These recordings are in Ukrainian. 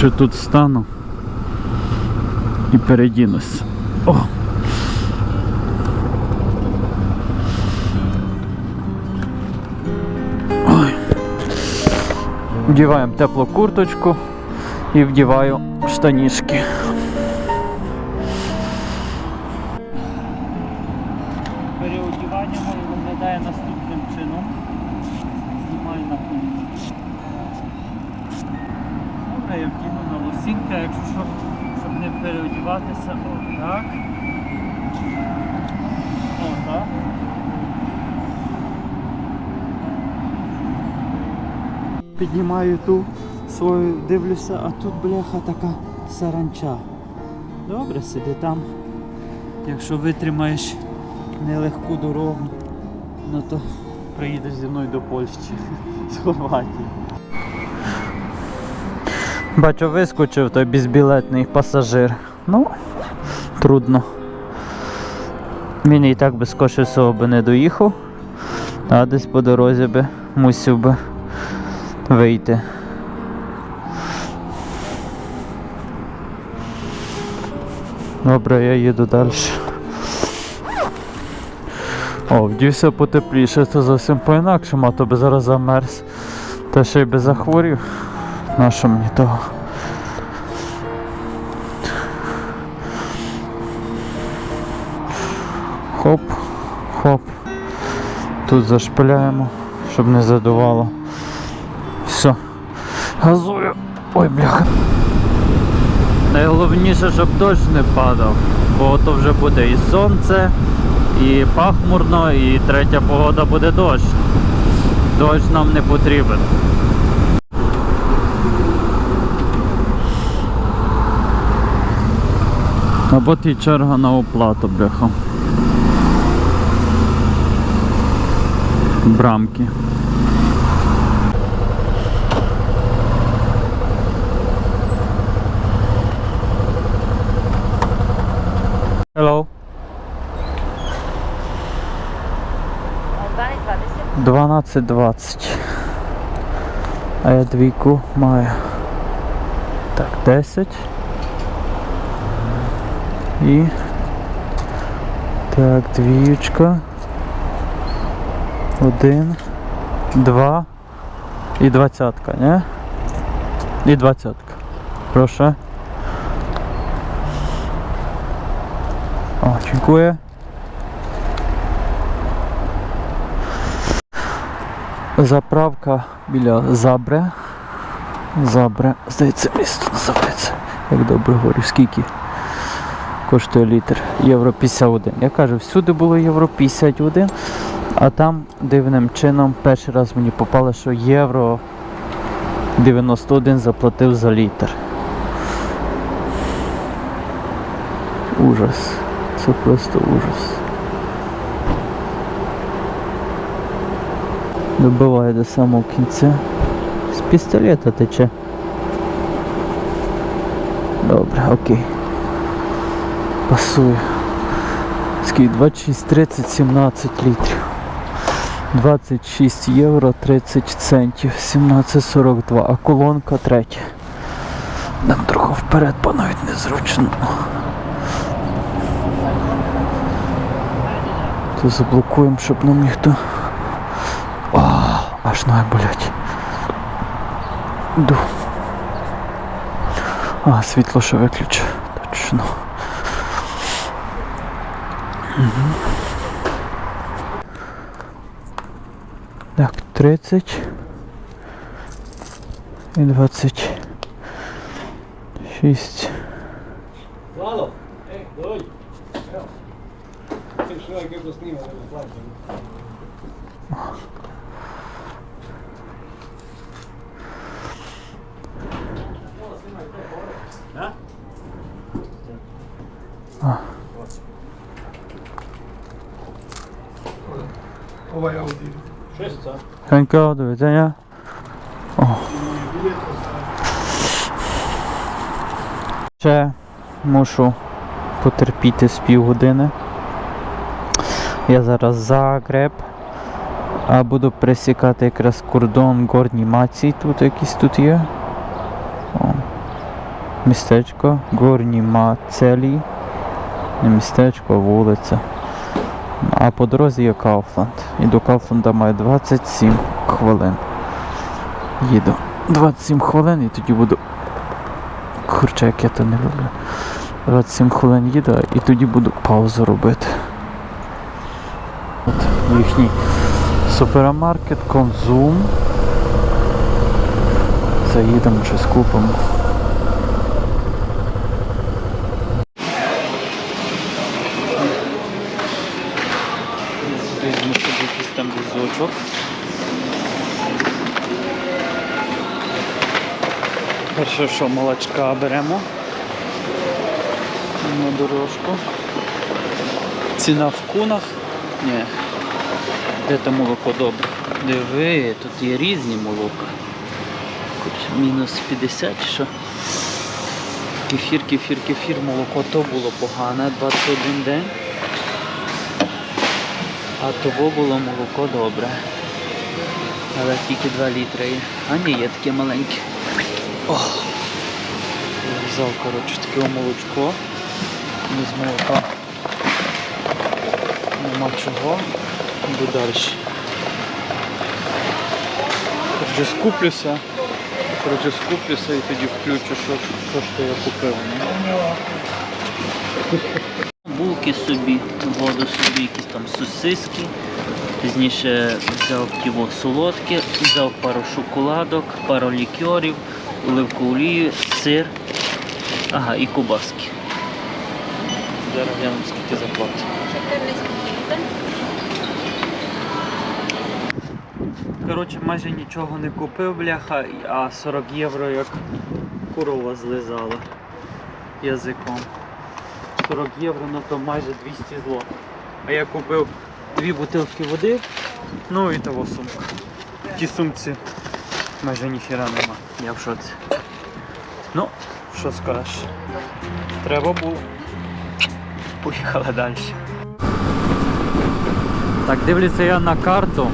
Що тут стану і передінусь. О! Ой. Вдіваємо теплу курточку і вдіваю штанішки. Піднімаю ту свою, дивлюся, а тут бляха така саранча. Добре, сиди там. Якщо витримаєш нелегку дорогу, ну то приїдеш зі мною до Польщі, Словакії. Бачу, вискочив той безбілетний пасажир. Ну, трудно. Він і так без кошельцього би не доїхав, а десь по дорозі би мусив би вийти. Добре, я їду далі. О, вдівся потепліше, то зовсім по-інакшому, а то би зараз замерз. Та ще й би захворів. Нащо мені того? Хоп, хоп. Тут зашпиляємо, щоб не задувало. Все. Газую. Ой, бляха. Найголовніше, щоб дощ не падав, бо то вже буде і сонце, і пахмурно, і третя погода буде дощ. Дощ нам не потрібен. Або ти черга на оплату, бляха. Брамки. 12.20. А я двійку маю. Так, 10. І. Так, двіючка. Один. Два. І двадцятка, не? І двадцятка. Прошу. О, dziękuję. Заправка біля Забре. Забре. Здається, місто називається. Як добре говорю, скільки коштує літр? Євро 51. Я кажу, всюди було євро 51, а там дивним чином перший раз мені попало, що євро 91 заплатив за літр. Ужас. Це просто ужас. Добиває до самого кінця. З пістолета тече. Добре, окей. Пасує. Скільки 26, 30, 17 літрів. 26 євро 30 центів, 17,42, а колонка третя. Нам трохи вперед, бо навіть незручно. То заблокуємо, щоб нам ніхто. Аж болять. Ду. А, світло ще виключу. Точно. Мгм. Так, 30 і 26. Halo! Ej, doj! Ty człowiek jego snima, tego planu. Ovaj Audi. Шесть, Хенько, до widzenia. Ще мушу потерпіти з півгодини. Я зараз Загреб. А буду пересікати якраз кордон Горній Маці, тут якийсь тут є. О. Містечко Горні Мацелі. Не містечко, а вулиця. А по дорозі є Кауфланд. І до Кауфланда має 27 хвилин. Їду 27 хвилин і тоді буду. Курча, як я то не люблю. 27 хвилин їду і тоді буду паузу робити. От їхній супермаркет, конзум. Заїдемо, щось купимо. Візьму собі якийсь там. Перше, що молочка беремо на дорожку. Ціна в кунах. Ні. Де там молоко добре? Диви, тут є різні молока. Мінус 50 чи що. Кефір, кефір, кефір, молоко то було погане, 21 день. А того було молоко добре. Але тільки 2 літри є. А ні, є таке маленьке. О! Я взяв, коротше, таке молочко. Без молока. Нема чого. Йду далі. Коротше, скуплюся. Коротше, скуплюся і тоді включу, що, що то я купив. Булки собі, воду собі, якісь там сосиски. Пізніше взяв ківо солодке, взяв пару шоколадок, пару лікерів, оливкову олію, сир, ага, і кубаски. Зараз глянемо, скільки заплатив. Коротше, майже нічого не купив, бляха, а 40 євро як корова злизала язиком. 40 євро, ну то майже 200 злот. А я купив дві бутилки води, ну і того сумка. В тій сумці майже ніхіра нема. Я в шоці. Ну, що скажеш? Треба було. Поїхали далі. Так, дивлюся я на карту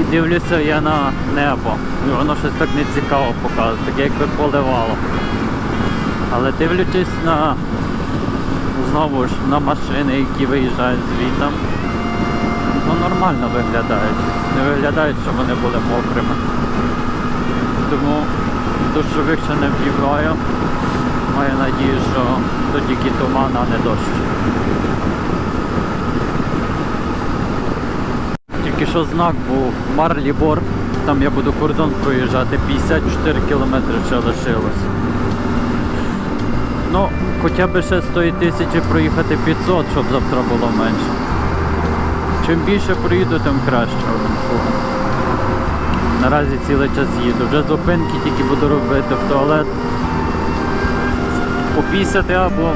і дивлюся я на небо. І воно щось так не цікаво показує, таке якби поливало. Але дивлячись на знову ж на машини, які виїжджають звітом, ну нормально виглядають. Не виглядають, що вони були мокрими. Тому дощових ще не вдіваю. Маю надію, що то тільки туман, а не дощ. Тільки що знак був Марлібор, там я буду кордон проїжджати, 54 кілометри ще лишилось. Ну, хоча б ще з тої тисячі проїхати 500, щоб завтра було менше. Чим більше проїду, тим краще. Наразі цілий час їду. Вже зупинки тільки буду робити в туалет. Попісяти або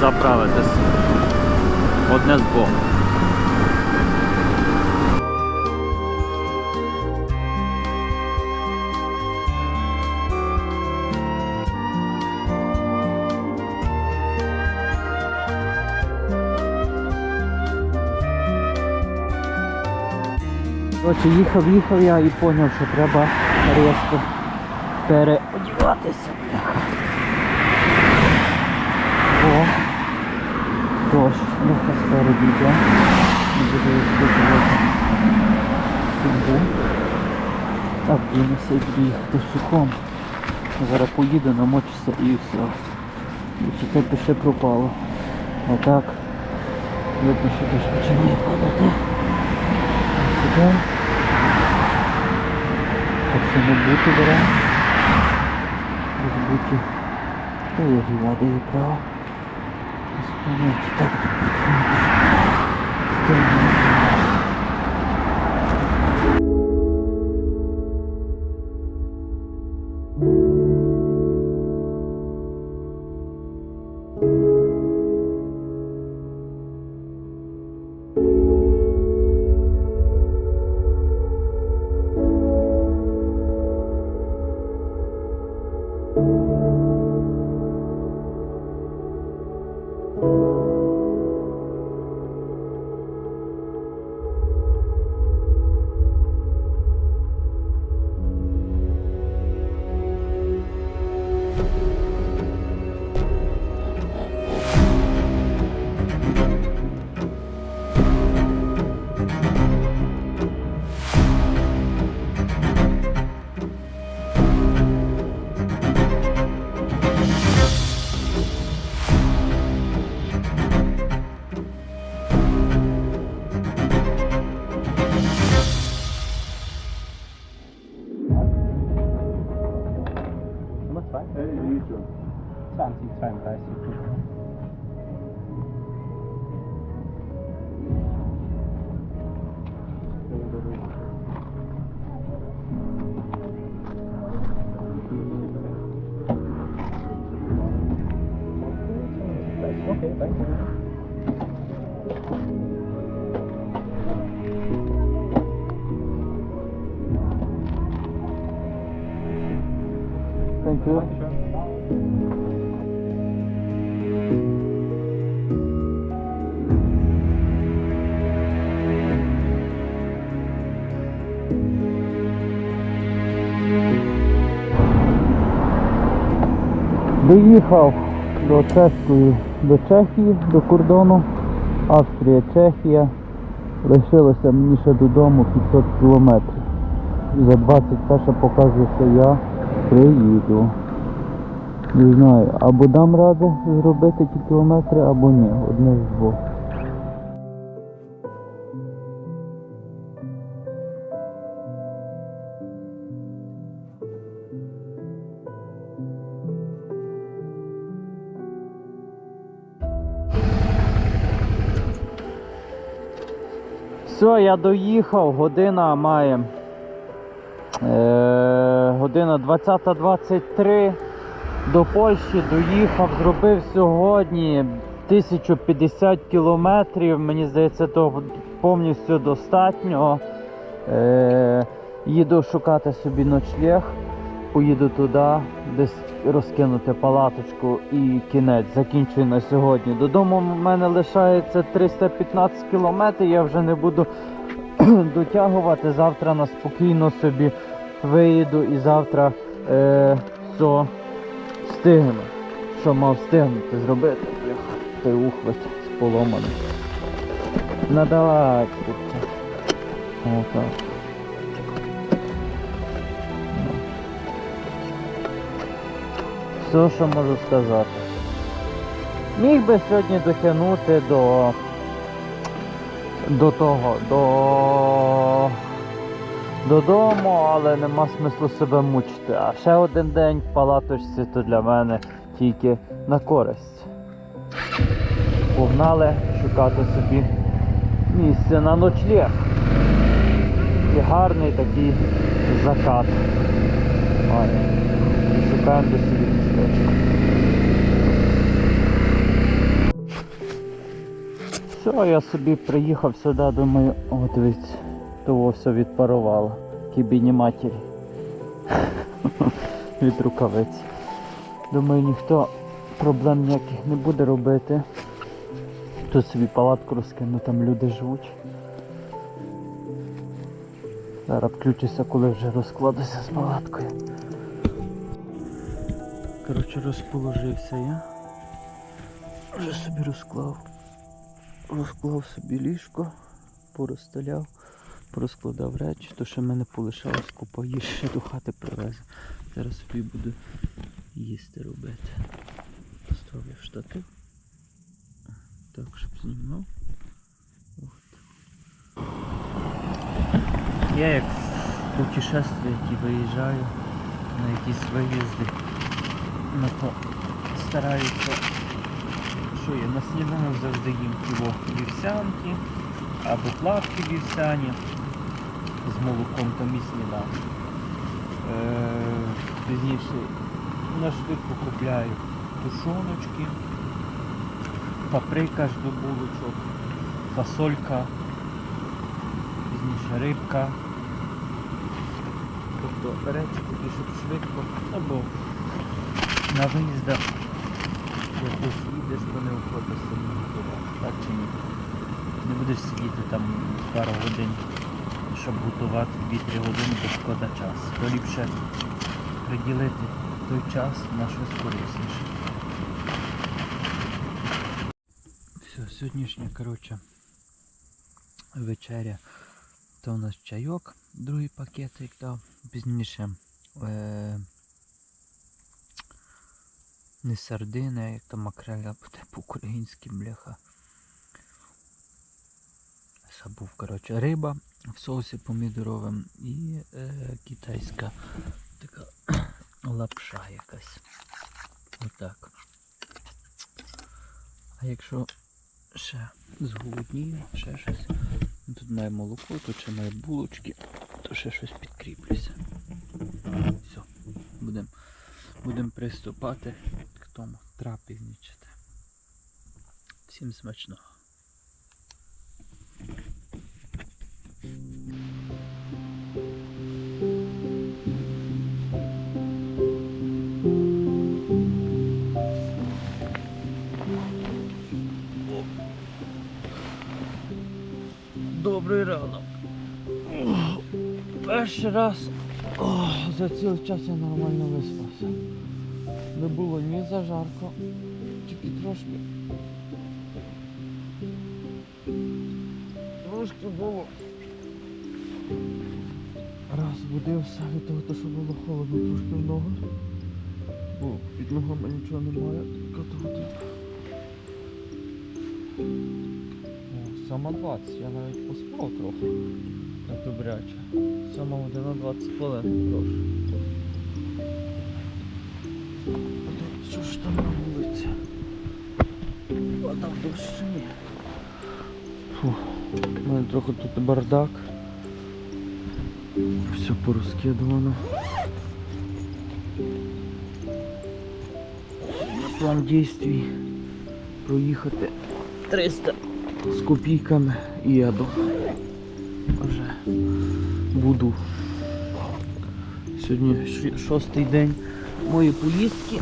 заправитись. Одне з двох. Коротше, їхав, їхав я і зрозумів, що треба різко переодіватися. О, дощ, трохи спереді йде. Не буду вискочувати судьбу. Так, і їхати сухом. Зараз поїду, намочуся і все. І це пише пропало. Отак. Видно, що дощ починає падати. Сюди. Так що не бути беремо. Розбиті. Та є гіляди і право. Спомніть, так. 20, 32. Доїхав до чеської, до Чехії, до кордону. Австрія, Чехія. Лишилося мені ще додому 500 кілометрів. За 21 показує, що я приїду. Не знаю, або дам ради зробити ті кілометри, або ні. Одне з двох. Все, я доїхав, година має. Е, година 20.23 до Польщі доїхав, зробив сьогодні 1050 кілометрів. Мені здається, того повністю достатньо. Е, їду шукати собі ночлег, поїду туди, десь розкинути палаточку і кінець. Закінчую на сьогодні. Додому в мене лишається 315 кілометрів, я вже не буду дотягувати. Завтра на спокійно собі виїду і завтра е, все встигну. Що мав встигнути зробити? Той ухват поломаний. Надала тут. Отак. Все, що можу сказати. Міг би сьогодні дотягнути до до того, до додому, але нема смислу себе мучити. А ще один день в палаточці то для мене тільки на користь. Погнали шукати собі місце на ночліг. І гарний такий закат. Ой. Шукаємо до собі. Все, я собі приїхав сюди, думаю, от дивіться, того все відпарувало. Кібіні матері. Від рукавиць. Думаю, ніхто проблем ніяких не буде робити. Тут собі палатку розкину, там люди живуть. Зараз включуся, коли вже розкладуся з палаткою. Коротше, розположився я. Вже собі розклав. Розклав собі ліжко, порозстеляв, порозкладав речі, то що в мене полишалось купа їжі, до хати привезу. Зараз собі буду їсти робити. Поставлю штатив. Так, щоб знімав. От. Я як в путешествие виїжджаю на якісь виїзди, на то стараюся що я на сніданок завжди їм кіло вівсянки або плавки вівсяні з молоком там і сніданок. Е, пізніше на швидко купляю тушоночки, паприка ж до булочок, фасолька, пізніше рибка. Тобто речі такі, щоб швидко, або на виїздах якось їдеш, то не охота сильно готувати, так чи ні? Не будеш сидіти там пару годин, щоб готувати 2-3 години, то шкода час. То ліпше приділити той час на щось корисніше. Все, сьогоднішня, коротше, вечеря. То у нас чайок, другий пакетик дав. Пізніше е- не сардина, як там макреля буде по-українськи, бляха. Забув, коротше, риба в соусі помідоровим і е, китайська така лапша якась. Отак. А якщо ще зголоднію, ще щось. ну, Тут має молоко, тут ще має булочки, то ще щось підкріплюся. Все, будемо будем приступати тому. Всім смачного. Добрий ранок. Перший раз ох, за цілий час я нормально виспався. Не було ні зажарко, тільки трошки. Трошки було. Раз від того, що було холодно трошки в ногу. Бо під ногами нічого немає. О, Сама 20, я навіть поспав трохи. Добряче. Сама година 20 хвилин прошу. Що ж там на вулиці? А там дощ? Фу, у мене трохи тут бардак. Все порозкидувано. Сьогодні План дійствій проїхати 300 з копійками і я думаю, вже буду. Сьогодні шостий день моєї поїздки.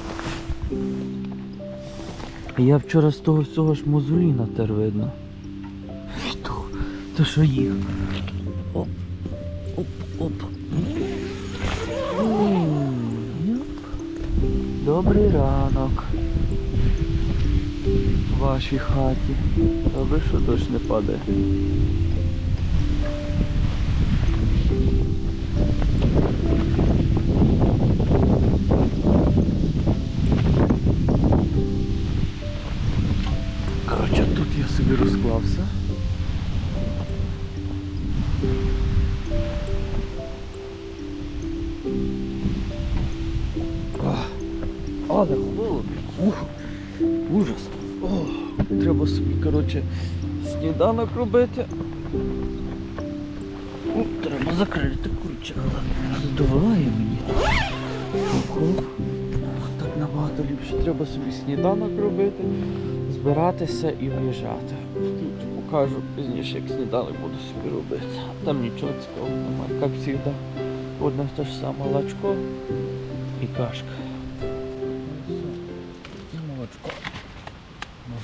Я вчора з того всього ж мозолі натер видно. То, що їх. Оп, оп, оп. Добрий ранок в вашій хаті. Добре, що дощ не падає. Тут я собі розклався. Але холодно. Ух, ужас. О, треба собі, коротше, сніданок робити. О, треба закрити курча. Задуває мені. Ох, Так набагато ліпше. Треба собі сніданок робити, збиратися і виїжджати. Покажу пізніше, як сніданок буду собі робити. Там нічого цікавого немає, як завжди. Одне те ж саме лачко і кашка. І молочко.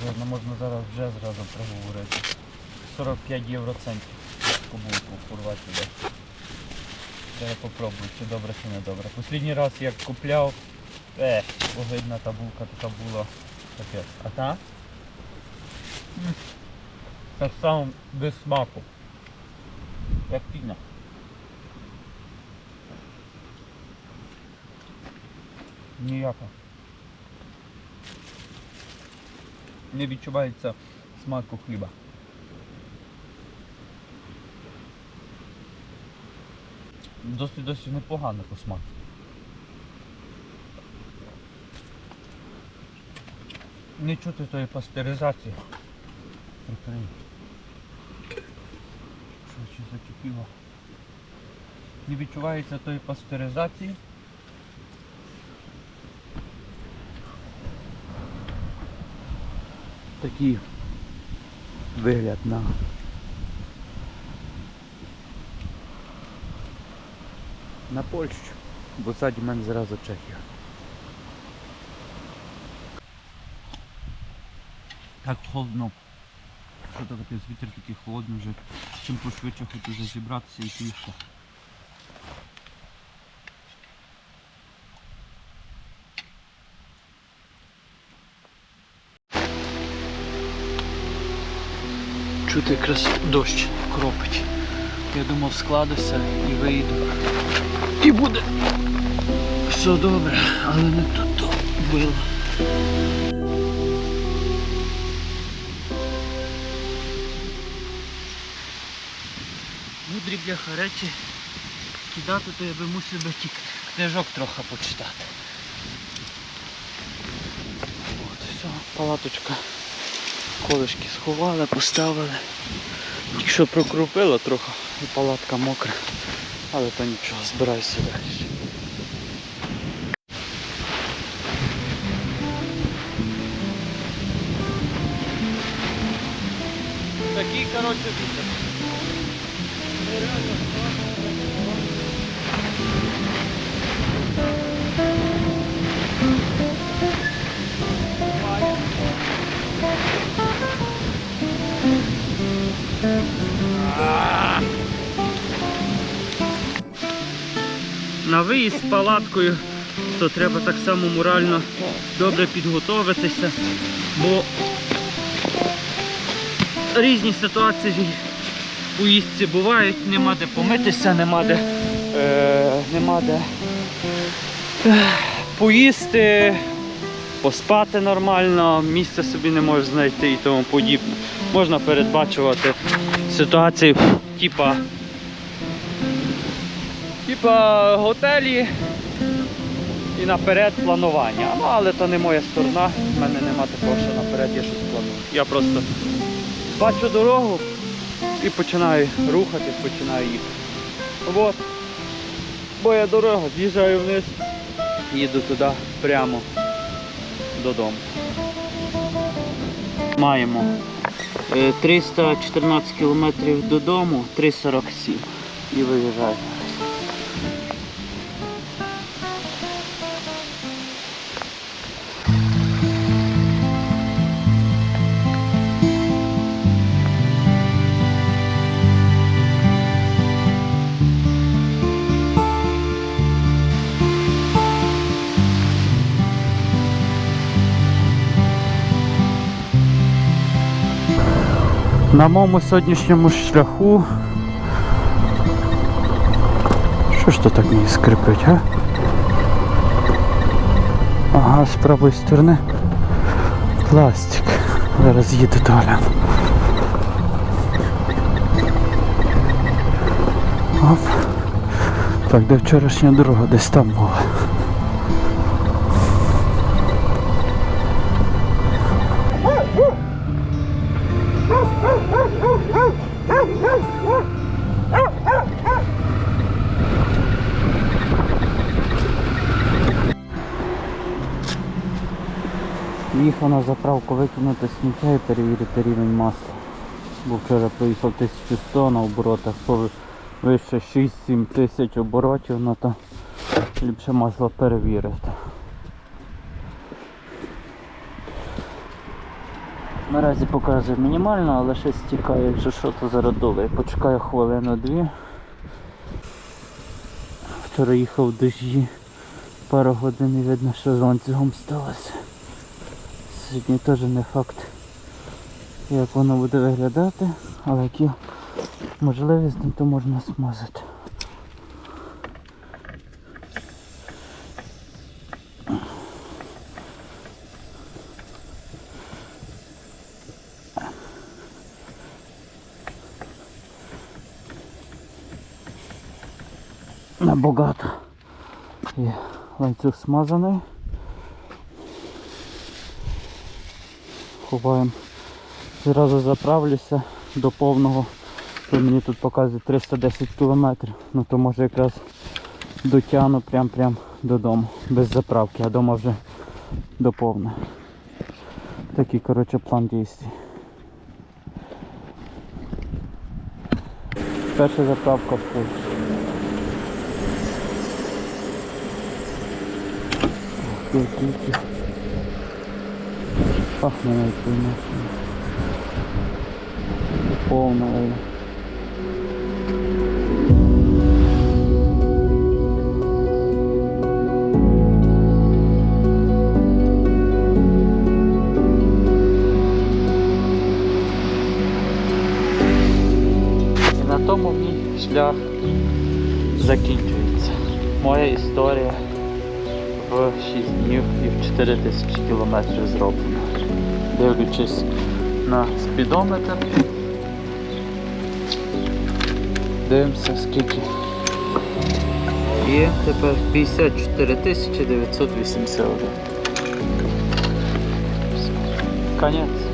Можна, можна зараз вже зразу проговорити. 45 євро центів таку булку порвати туди. Треба попробувати, чи добре, чи не добре. Послідній раз як купляв, е, огидна та булка така була. Капець. А та? Так само без смаку. Як піна. Ніяка. Не відчувається смаку хліба. Досить досить непогано по смаку. Не чути тої пастеризації. Прикрий. Що чи закипіло? Не відчувається тої пастеризації. Такий вигляд на на Польщу, бо ззаді в мене зразу Чехія. Так холодно. Що то таке, вітер такий холодний вже. Чим пошвидше хочу вже зібратися і пішки. Чути якраз дощ кропить. Я думав складуся і вийду. І буде все добре, але не тут то було. Мудрі бляха речі кидати, то я би мусив би тікати. книжок трохи почитати. От, все, палаточка. Колишки сховали, поставили. Тільки що прокрупило трохи і палатка мокра. Але то нічого, збираюся далі. Такий, коротше, вітер. Виїзд з палаткою, то треба так само морально добре підготуватися, бо різні ситуації у поїздці бувають, нема де помитися, нема де, е, нема де е, поїсти, поспати нормально, місця собі не можеш знайти і тому подібне. Можна передбачувати ситуації, типа, типа готелі і наперед планування. Ну, але то не моя сторона, в мене нема такого, що наперед я щось планую. Я просто бачу дорогу і починаю рухатись, починаю їхати. От. Бо я дорога, з'їжджаю вниз, їду туди прямо додому. Маємо е, 314 кілометрів додому, 3,47 і виїжджаю. На моєму сьогоднішньому шляху. Що ж то так мені скрипить, а? Ага, з правої сторони пластик. Зараз їду то гляну. Оп. Так, де вчорашня дорога десь там була. Їхав на заправку викинути сміття і перевірити рівень масла. Бо вчора проїхав 1100 на оборотах, вище 6-7 тисяч оборотів, ну то ліпше масло перевірити. Наразі показує мінімально, але ще стікає, якщо що, то зараз доле. Почекаю хвилину-дві. Вчора їхав в дожді пару годин і видно, що з ланцюгом сталося. Сьогодні теж не факт, як воно буде виглядати, але як є можливість, то можна смазати. Набагато. Є ланцюг смазаний. Ховаємо. Зразу заправлюся до повного. Бо мені тут показує 310 кілометрів. Ну то може якраз дотягну прям-прям додому. Без заправки, а вдома вже до повне. Такий коротше план дій. Перша заправка в Польщі. Ох, тільки. Пахне навіть машина. Повна. І на тому мій шлях закінчується. Моя історія в 6 днів і в 4 тисячі кілометрів зроблена. Дивлячись на спідометр. Дивимося скільки І тепер 54 тисячі 981. Конець.